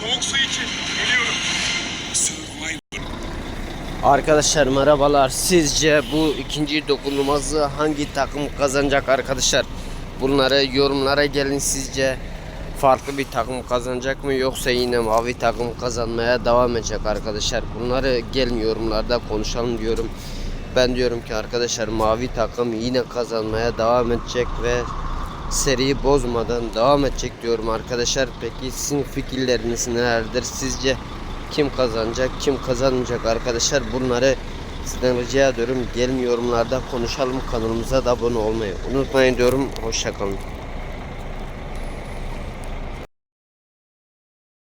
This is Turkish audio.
Soğuk su için geliyorum. Survivor. Arkadaşlar merhabalar. Sizce bu ikinci dokunulmazı hangi takım kazanacak arkadaşlar? Bunları yorumlara gelin sizce farklı bir takım kazanacak mı yoksa yine mavi takım kazanmaya devam edecek arkadaşlar? Bunları gelin yorumlarda konuşalım diyorum. Ben diyorum ki arkadaşlar mavi takım yine kazanmaya devam edecek ve seriyi bozmadan devam edecek diyorum arkadaşlar. Peki sizin fikirleriniz nelerdir? Sizce kim kazanacak, kim kazanmayacak arkadaşlar? Bunları sizden rica ediyorum. Gelin yorumlarda konuşalım. Kanalımıza da abone olmayı unutmayın diyorum. Hoşçakalın.